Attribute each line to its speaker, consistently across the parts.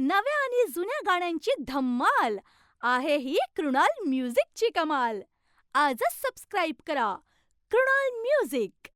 Speaker 1: नव्या आणि जुन्या गाण्यांची धम्माल. आहे ही कृणाल म्युझिकची कमाल. आजच सबस्क्राईब करा. कृणाल म्युझिक.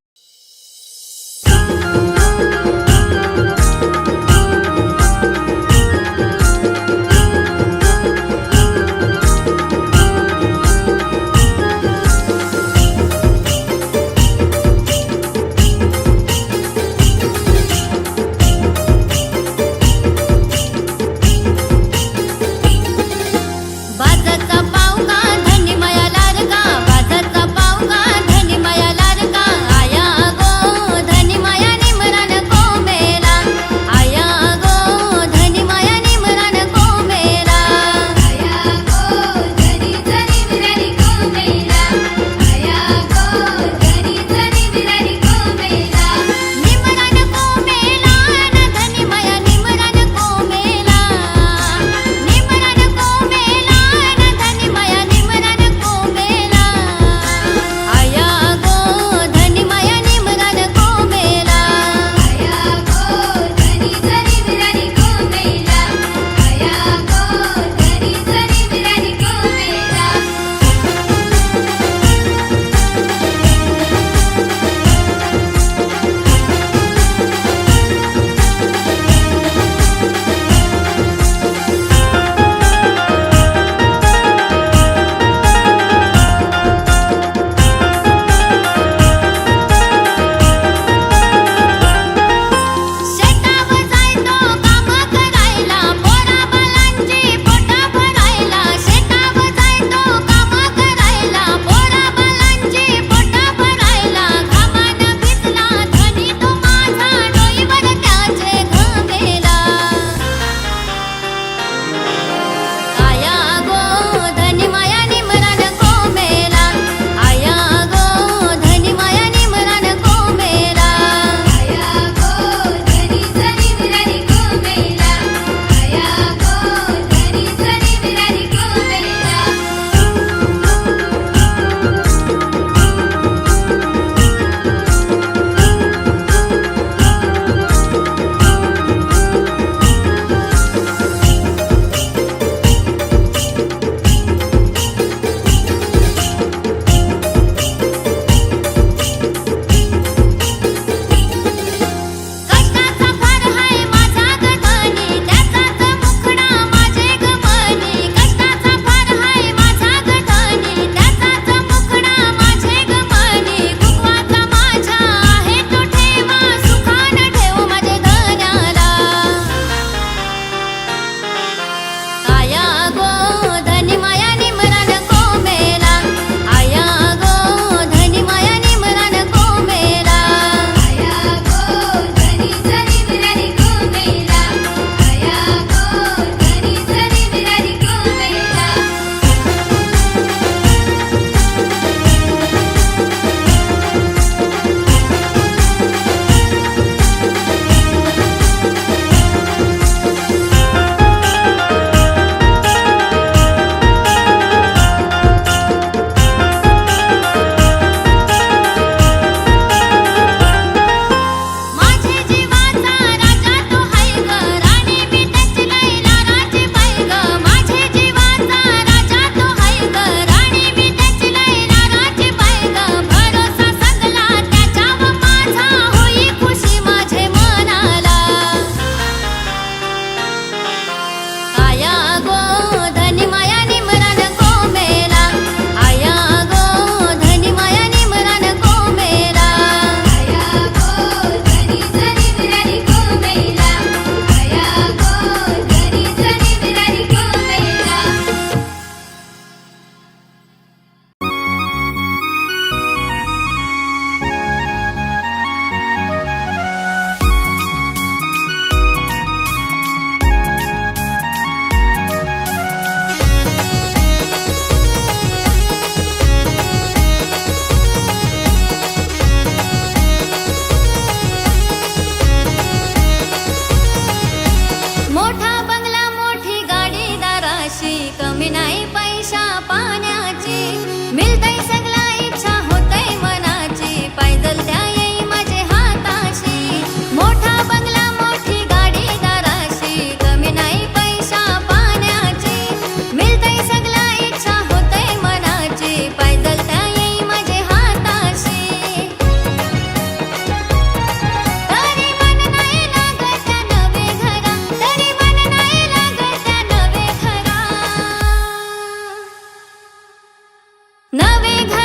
Speaker 2: नवे घर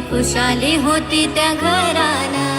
Speaker 3: खुशाली होती त्या घराला.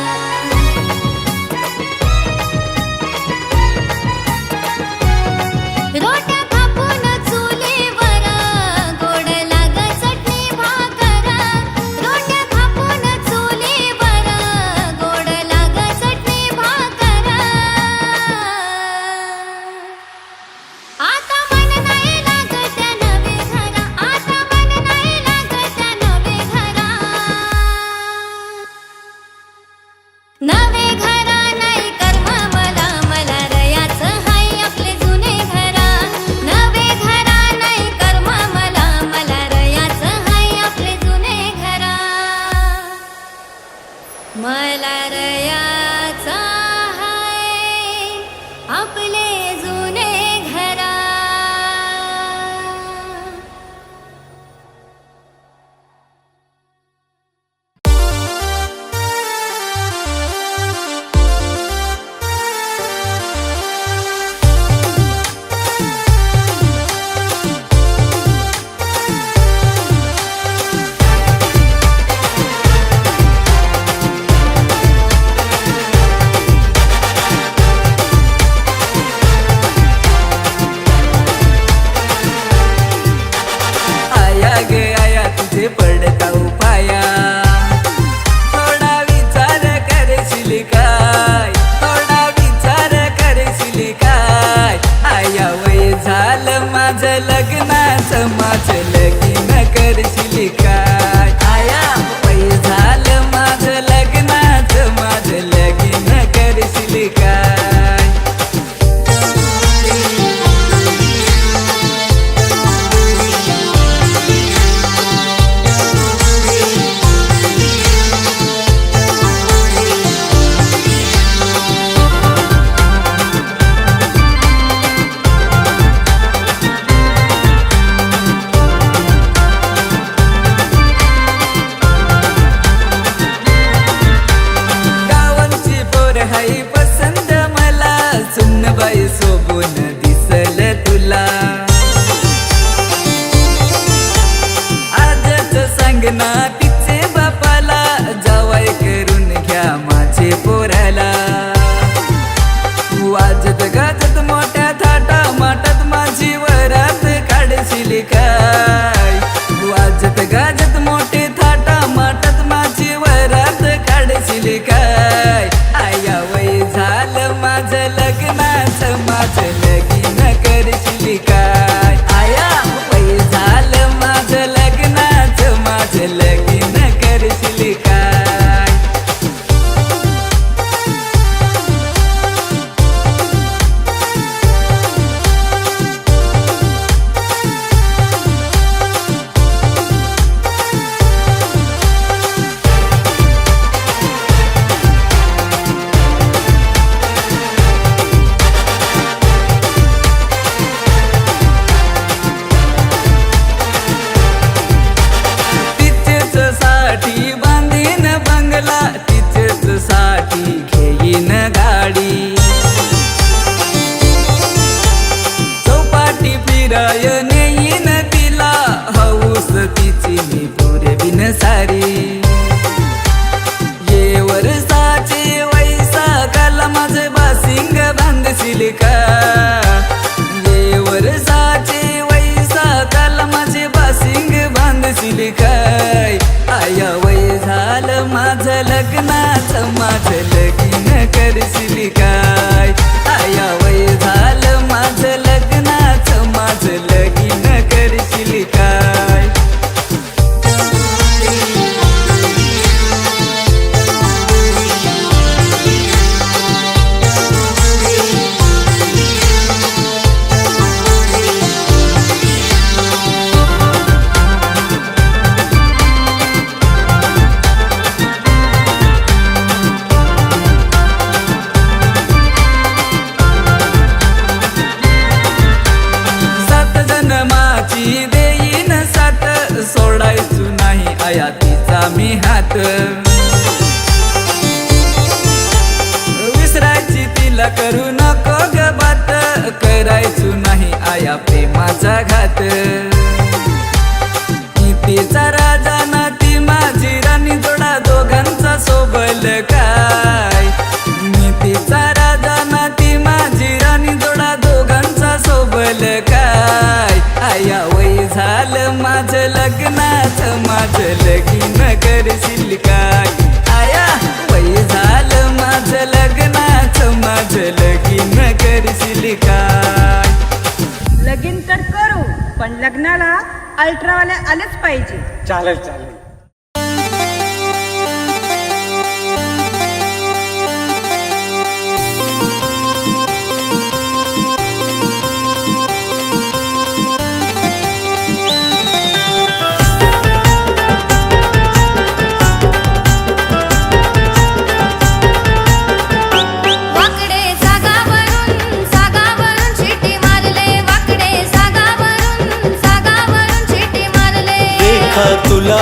Speaker 3: अल्ट्रावाल्या आलंच पाहिजे.
Speaker 2: चालेल चालेल.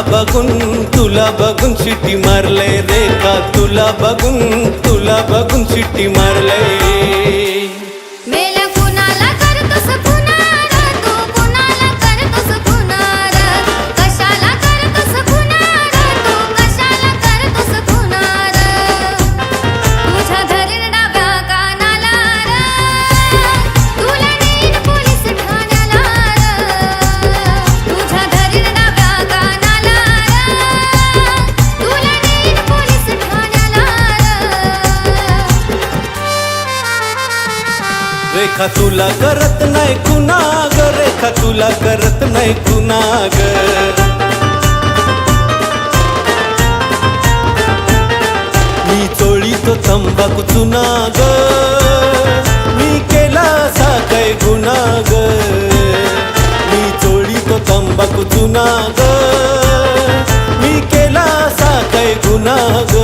Speaker 4: बगुन तुला बगुन सिटी मारले रेखा तुला बगुन तुला बगुन सिटी मारले रेखा तुला करत नाही कुणा रे रेखा तुला करत नाही कुणा मी चोळी तो चुना चुनाग मी केला असा काय गुनाग ग मी चोळी तो चुना चुनाग मी केला असा काय गुनाग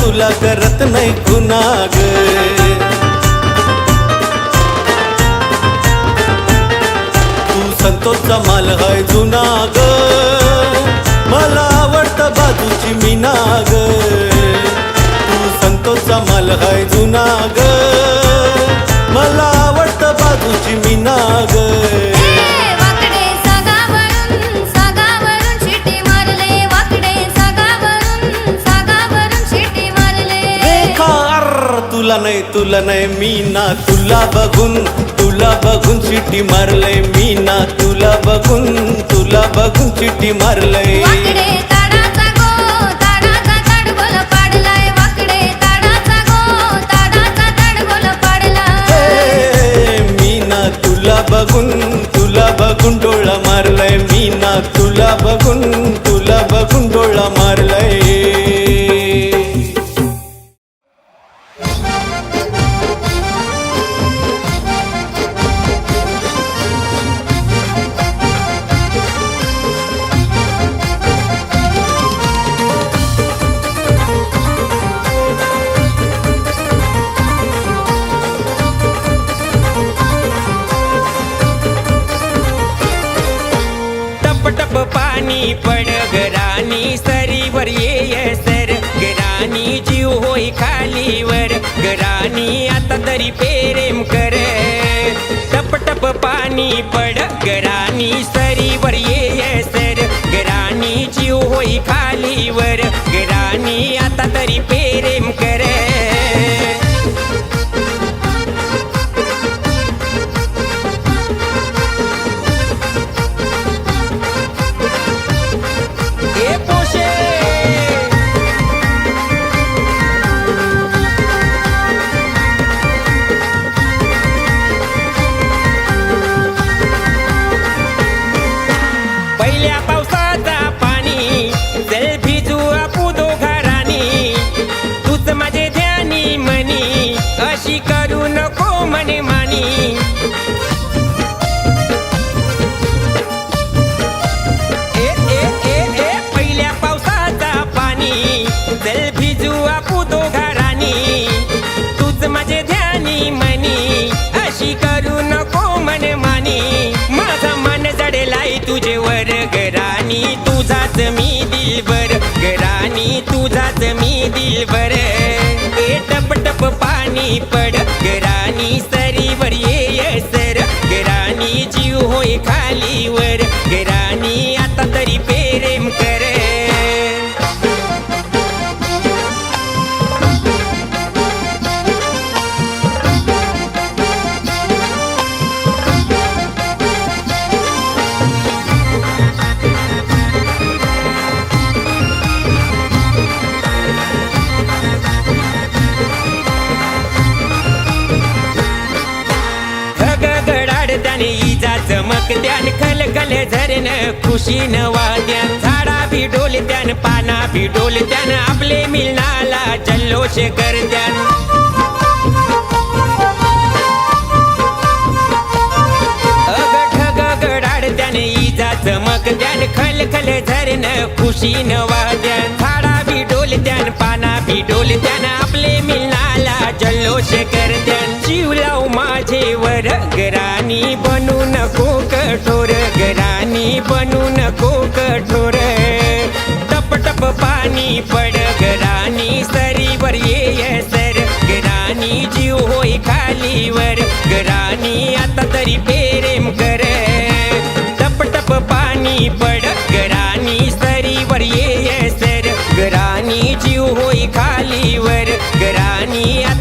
Speaker 4: तुला करत नाही गुणाग तू संतोषचा माल हाय जुनाग. मला आवडतं बाजूची मी नाग तू संतोषचा माल हाय जुनाग. मला आवडतं बाजूची मी नाग नाही मी ना तुला बघून तुला बघून चिटी मारलय मी ना तुला बघून तुला बघून मारलंय. मारलय बघून तुला बघून डोळा मारलाय मी ना तुला बघून
Speaker 5: गराणी पड गराणी सरीवर ये सर गराणी जीव होई खालीवर. गरा पाणी त्यान खल खल झरण खुशीन वाद्या झाडा भी डोल त्यान पाना भी डोल त्यान आपले मिलनाला जल्लोष कर त्यान इजा चमक त्यान खल खल झरण खुशीन वाद्यान. झाडा भी डोल त्यान पाना भी डोल त्यान आपले मिलनाला कर त्यान जीव लाव माझे वर गराणी बनू नको कठोर गराणी बनू नको कठोर. टप टप पाणी पड गराणी सरीवर ये सर. गराणी जीव होय खालीवर गराणी आता तरी प्रेम कर. टप टप पाणी पड गराणी सरीवर ये सर. गराणी जीव होय खालीवर गराणी आता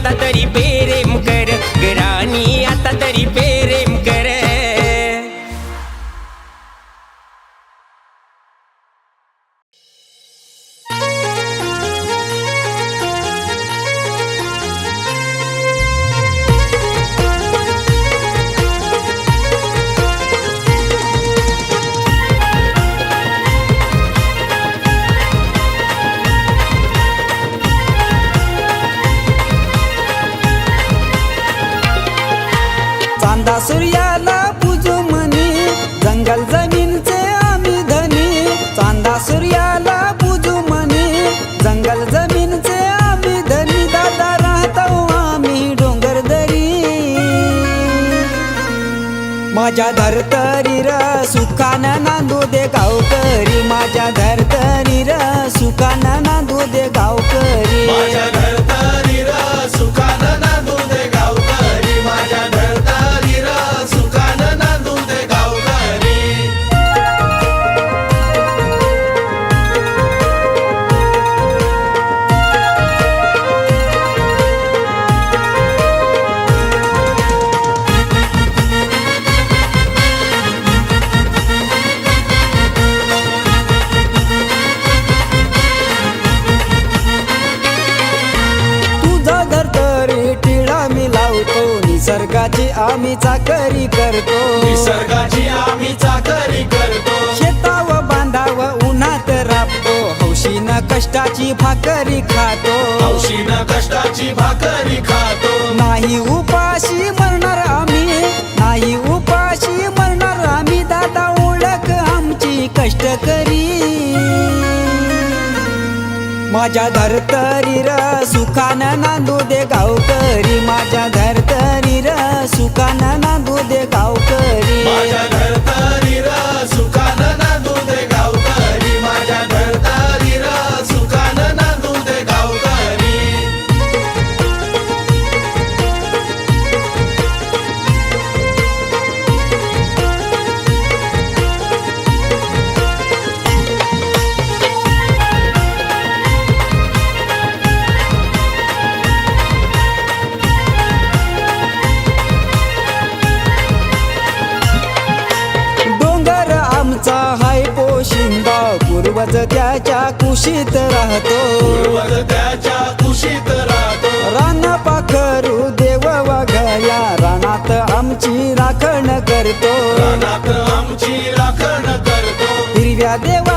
Speaker 6: र नांदू दे गावकरी माझ्या करतो.
Speaker 4: निसर्गाची आम्ही चाकरी करतो.
Speaker 6: शेताव बांधाव उन्हात राबतो. हौशीनं कष्टाची भाकरी खातो.
Speaker 4: हौशीनं कष्टाची भाकरी खातो.
Speaker 6: नाही उपाशी मरणार आम्ही. नाही उपाशी मरणार आम्ही. दादा ओळख आमची कष्टकरी माझ्या धरतरी र सुखानं नांदू दे गावकरी. माझ्या धरतरी पूर्वज त्याच्या कुशीत राहतो.
Speaker 7: पूर्वज त्याच्या कुशीत राहतो.
Speaker 6: रान पाखरू देव वाघया रानात आमची राखण करतो.
Speaker 7: रानात आमची राखण करतो.
Speaker 6: हिरव्या देवाचे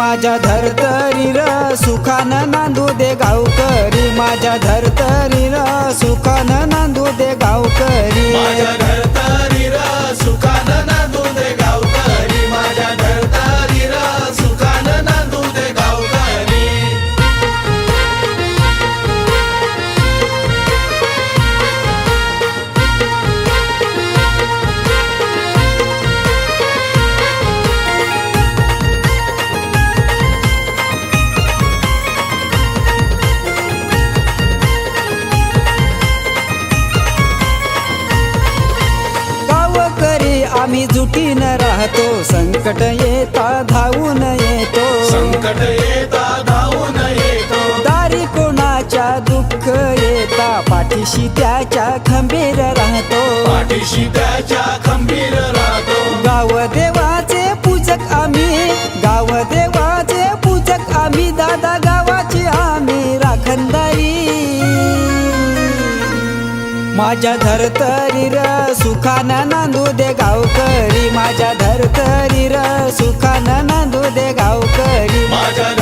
Speaker 6: माझ्या धरतरी र सुखानं नांदू दे गावकरी. माझ्या धरतरी र सुखानं नांदू दे गावकरी.
Speaker 7: माझ्या घरतारी
Speaker 6: संकट येता धावून येतो.
Speaker 7: संकट येता धावून येतो.
Speaker 6: दारी कोणाच्या दुःख येता? पाठीशी त्याच्या खंबीर राहतो.
Speaker 7: पाठीशी त्याच्या खंबीर
Speaker 6: माझ्या धरतरी र सुखानं नांदू दे गावकरी. माझ्या धरतरी र सुखानं नांदू दे गावकरी.
Speaker 7: माझ्या